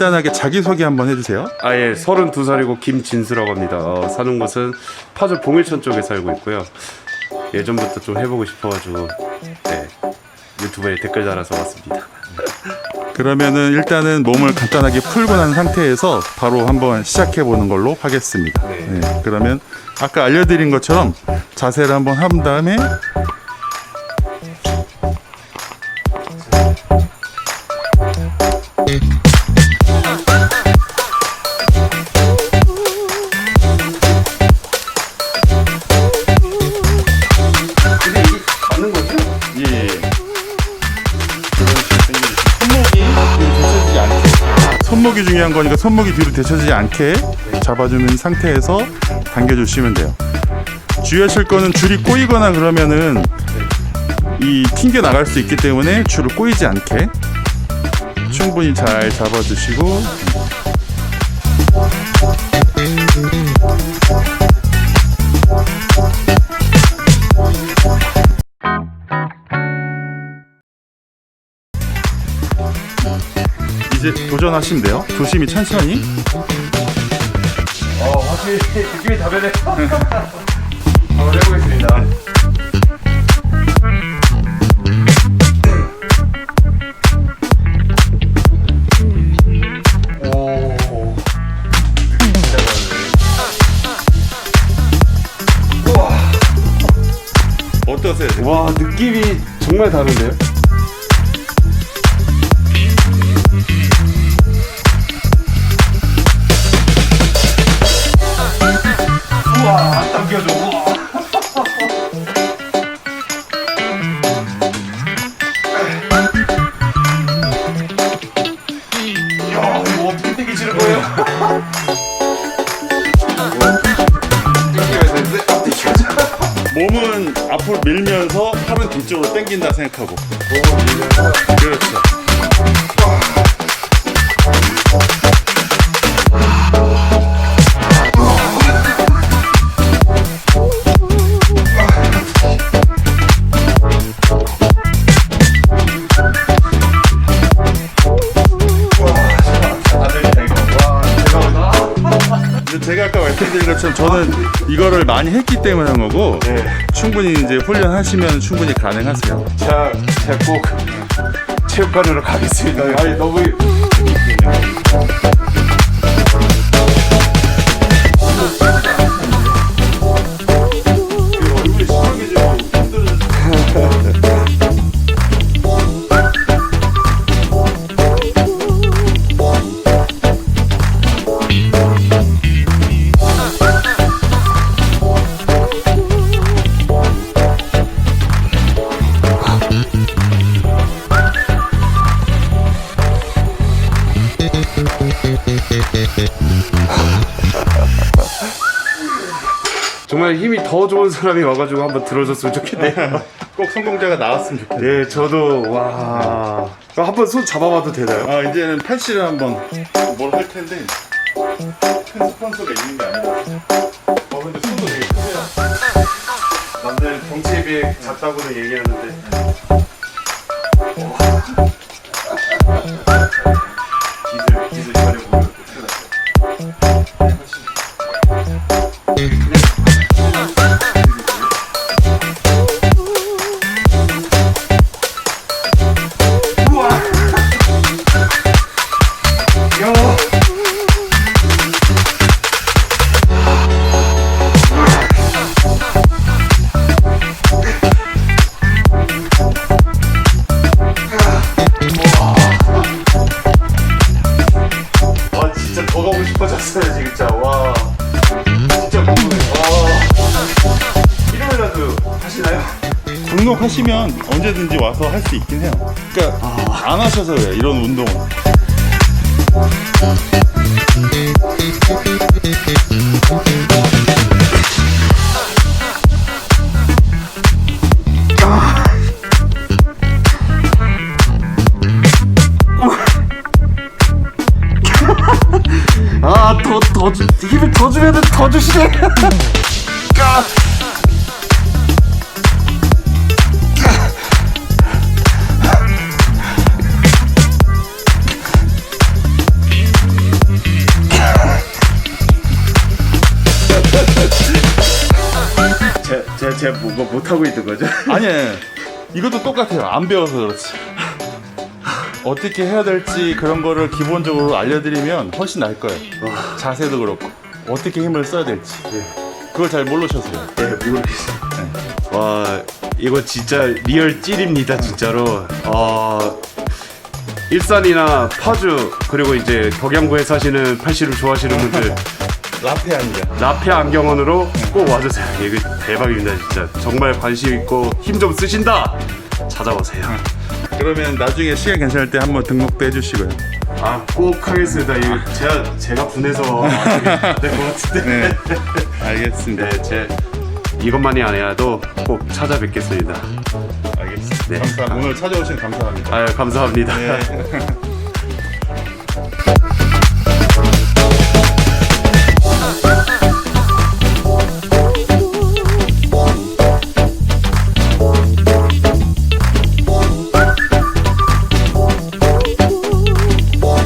간단하게 자기소개 한번 해주세요. 아 예 32살이고 김진수라고 합니다. 어, 사는 곳은 파주 봉일천 쪽에 살고 있고요. 예전부터 좀 해보고 싶어가지고 네, 유튜브에 댓글 달아서 왔습니다. 그러면은 일단은 몸을 간단하게 풀고 난 상태에서 바로 한번 시작해 보는 걸로 하겠습니다. 네. 네, 그러면 아까 알려드린 것처럼 자세를 한번 한 다음에 손목이 중요한 거니까 손목이 뒤로 되쳐지지 않게 잡아주는 상태에서 당겨주시면 돼요. 주의하실 거는 줄이 꼬이거나 그러면은 이 튕겨 나갈 수 있기 때문에 줄을 꼬이지 않게 충분히 잘 잡아주시고 이제 도전하시면 돼요. 조심히 천천히. 어 확실히 느낌이 다르네요. 한번 해보겠습니다. 오. 진짜 어떠세요? 다르네. 와 느낌이 정말 다른데요? 안아 당겨져 몸은 앞으로 밀면서 팔은 뒤쪽으로 당긴다 생각하고. 그렇죠. 제가 아까 말씀드린 것처럼 저는 이거를 많이 했기 때문에 한 거고 네. 충분히 이제 훈련하시면 충분히 가능하세요. 자, 제가 꼭 체육관으로 가겠습니다. 아니 너무 정말 힘이 더 좋은 사람이 와가지고 한번 들어줬으면 좋겠네요. 꼭 성공자가 나왔으면 좋겠네요. 네, 저도 와 한번 손 잡아봐도 되나요? 아 이제는 팔씨를 한번 뭘 할 텐데 큰 스폰서가 있는 게 아니라 어 근데 손도 되게 크네요. 남들 덩치에 비해 작다고는 얘기하는데 싶어졌어요 진짜 와 진짜 궁금해 와 이러면라도 하시나요? 등록하시면 언제든지 와서 할 수 있긴 해요. 그러니까 안 하셔서 그래요. 이런 운동은. 아더 거주시네. 까. 제가 제가 뭐, 뭐 못 하고 있는 거죠? 아니 아니. 이것도 똑같아요. 안 배워서 그렇지. 어떻게 해야 될지 그런 거를 기본적으로 알려드리면 훨씬 나을 거예요. 자세도 그렇고. 어떻게 힘을 써야 될지 그걸 잘 모르셔서요 네, 모르겠어요. 와, 이거 진짜 리얼 찔입니다, 진짜로. 아, 일산이나 파주 그리고 이제 덕양구에 사시는 팔씨름 좋아하시는 분들 라페 아니야 라페 안경원으로 꼭 와주세요. 이거 대박입니다, 진짜. 정말 관심 있고 힘 좀 쓰신다. 찾아오세요. 그러면 나중에 시간 괜찮을 때 한번 등록도 해주시고요 아, 꼭 하겠습니다. 이거 제가 제가 분해서 될것 같은데. 네 알겠습니다 네, 제 이것만이 아니라도 꼭 찾아뵙겠습니다. 알겠습니다 네. 감사합니다 오늘 찾아오신 감사합니다 아유, 감사합니다. 네.